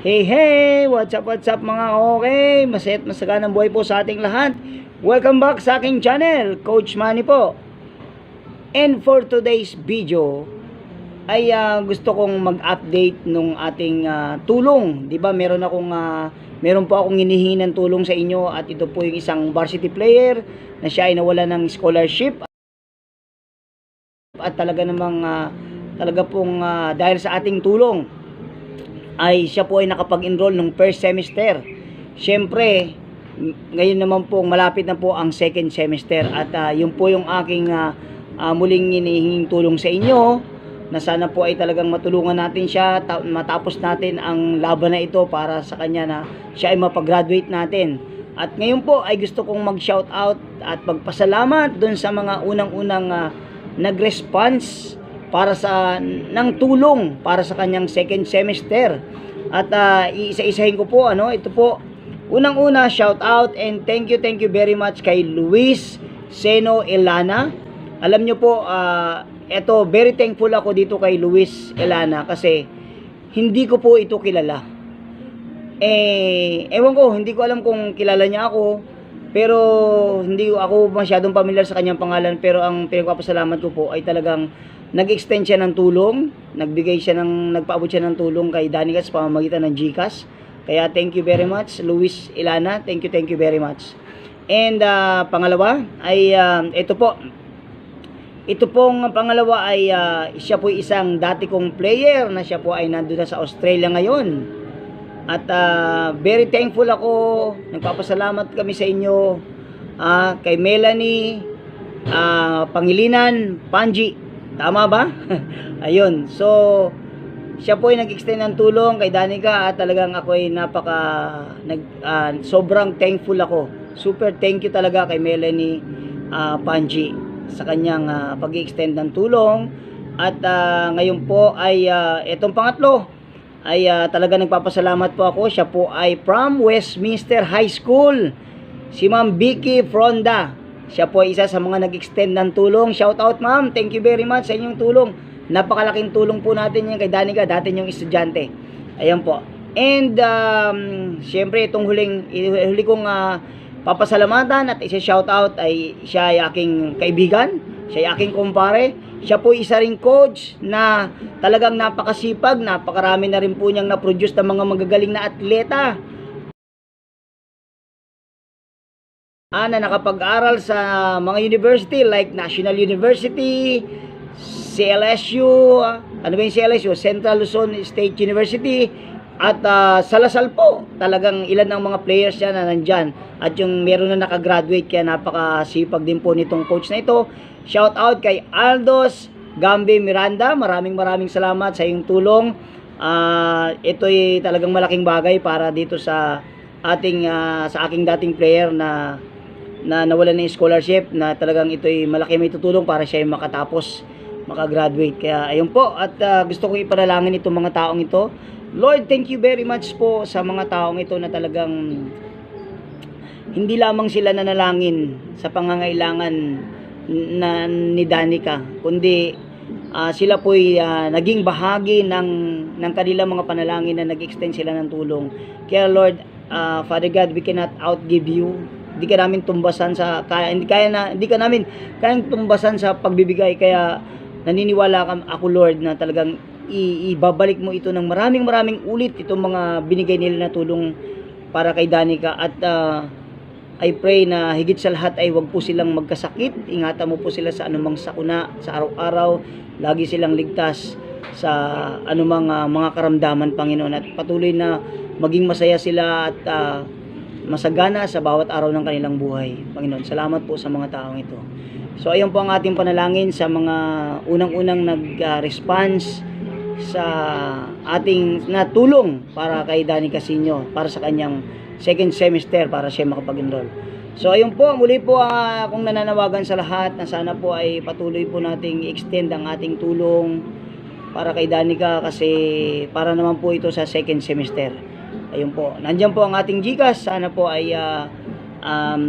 Hey, hey! What's up, what's up mga okay? Masayat masaganang buhay po sa ating lahat. Welcome back sa aking channel, Coach Manny po. And for today's video, ay ah, gusto kong mag-update nung ating ah, tulong. 'Di ba? Meron akong ah, meron po akong hinihingi ng tulong sa inyo at ito po yung isang varsity player na siya ay nawala ng scholarship at talaga namang ah, talaga pong ah, dahil sa ating tulong ay siya po ay nakapag-enroll nung first semester. Siyempre, ngayon naman po malapit na po ang second semester at ah, yun po yung aking ah, ah, muling hinihinging tulong sa inyo na sana po ay talagang matulungan natin siya ta- matapos natin ang laban na ito para sa kanya na siya ay mapag-graduate natin. At ngayon po ay gusto kong mag-shout out at magpasalamat dun sa mga unang-unang ah, nag-response para sa ng tulong para sa kanyang second semester. At ah, iisa-isahin ko po ano, ito po unang-una shout out and thank you thank you very much kay Luis Seno Elana. Alam nyo po ah, eto very thankful ako dito kay Luis Elana kasi hindi ko po ito kilala. Eh, ewan ko, hindi ko alam kung kilala niya ako. Pero hindi ko ako masyadong familiar sa kanyang pangalan pero ang pinagpapasalamat ko po ay talagang nag-extend siya ng tulong, nagbigay siya ng nagpaabot siya ng tulong kay Danica sa pamamagitan ng GCash. Kaya thank you very much Luis Ilana, thank you thank you very much. And ah, pangalawa ay ah, ito po. Ito pong pangalawa ay ah, siya po isang dati kong player na siya po ay nandoon na sa Australia ngayon. At ah, very thankful ako. Nagpapasalamat kami sa inyo. ah, kay Melanie ah, Pangilinan Panji. Tama ba? Ayun. So, siya po ay nag-extend ng tulong kay Danica at talagang ako ay napaka nag, ah, sobrang thankful ako. Super thank you talaga kay Melanie ah, Panji sa kanyang ah, pag-extend ng tulong. At ah, ngayon po ay ah, itong pangatlo ay ah, talaga nagpapasalamat po ako. Siya po ay from Westminster High School. Si Ma'am Vicky Fronda. Siya po ay isa sa mga nag-extend ng tulong. Shout out ma'am. Thank you very much sa inyong tulong. Napakalaking tulong po natin yan kay Danica, dati yung estudyante. Ayan po. And um, syempre itong huling huli kong ah, papasalamatan at isa-shout out ay siya ay aking kaibigan, siya ay aking kumpare. Siya po isa ring coach na talagang napakasipag, napakarami na rin po niyang na-produce ng mga magagaling na atleta. Ah, na nakapag-aral sa mga university like National University, CLSU, ano ba yung CLSU? Central Luzon State University, at ah, sa Lasal po, talagang ilan ng mga players yan na nandyan. At yung meron na nakagraduate, kaya napakasipag din po nitong coach na ito. Shout out kay Aldos Gambe Miranda, maraming maraming salamat sa iyong tulong. Ah, ito'y talagang malaking bagay para dito sa ating ah, sa aking dating player na na nawalan ng scholarship na talagang ito'y malaki may tutulong para siya ay makatapos makagraduate. Kaya ayun po at ah, gusto kong ipanalangin itong mga taong ito. Lord, thank you very much po sa mga taong ito na talagang hindi lamang sila nanalangin sa pangangailangan na ni Danica, kundi ah, sila po'y ah, naging bahagi ng ng kanilang mga panalangin na nag-extend sila ng tulong. Kaya Lord, ah, Father God, we cannot outgive you. Hindi ka namin tumbasan sa kaya hindi kaya na hindi ka namin kayang tumbasan sa pagbibigay kaya naniniwala ka ako Lord na talagang i- ibabalik mo ito ng maraming maraming ulit itong mga binigay nila na tulong para kay Danica at ah, I pray na higit sa lahat ay wag po silang magkasakit. Ingatan mo po sila sa anumang sakuna sa araw-araw. Lagi silang ligtas sa anumang ah, mga karamdaman, Panginoon. At patuloy na maging masaya sila at ah, masagana sa bawat araw ng kanilang buhay. Panginoon, salamat po sa mga taong ito. So ayun po ang ating panalangin sa mga unang-unang nag-response sa ating natulong para kay Danny Casino para sa kanyang second semester para siya makapag-enroll. So ayun po, muli po ah, akong nananawagan sa lahat na sana po ay patuloy po nating extend ang ating tulong para kay Danica kasi para naman po ito sa second semester. Ayun po. Nandiyan po ang ating GCash. Sana po ay ah, um,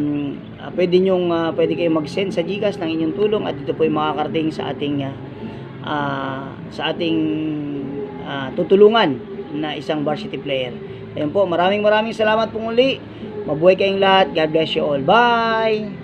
ah, pwede nyong ah, pwede kayong mag-send sa GCash ng inyong tulong at ito po ay makakarating sa ating ah, ah, sa ating ah, tutulungan na isang varsity player. Ayun po, maraming maraming salamat po muli. Mabuhay kayong lahat. God bless you all. Bye!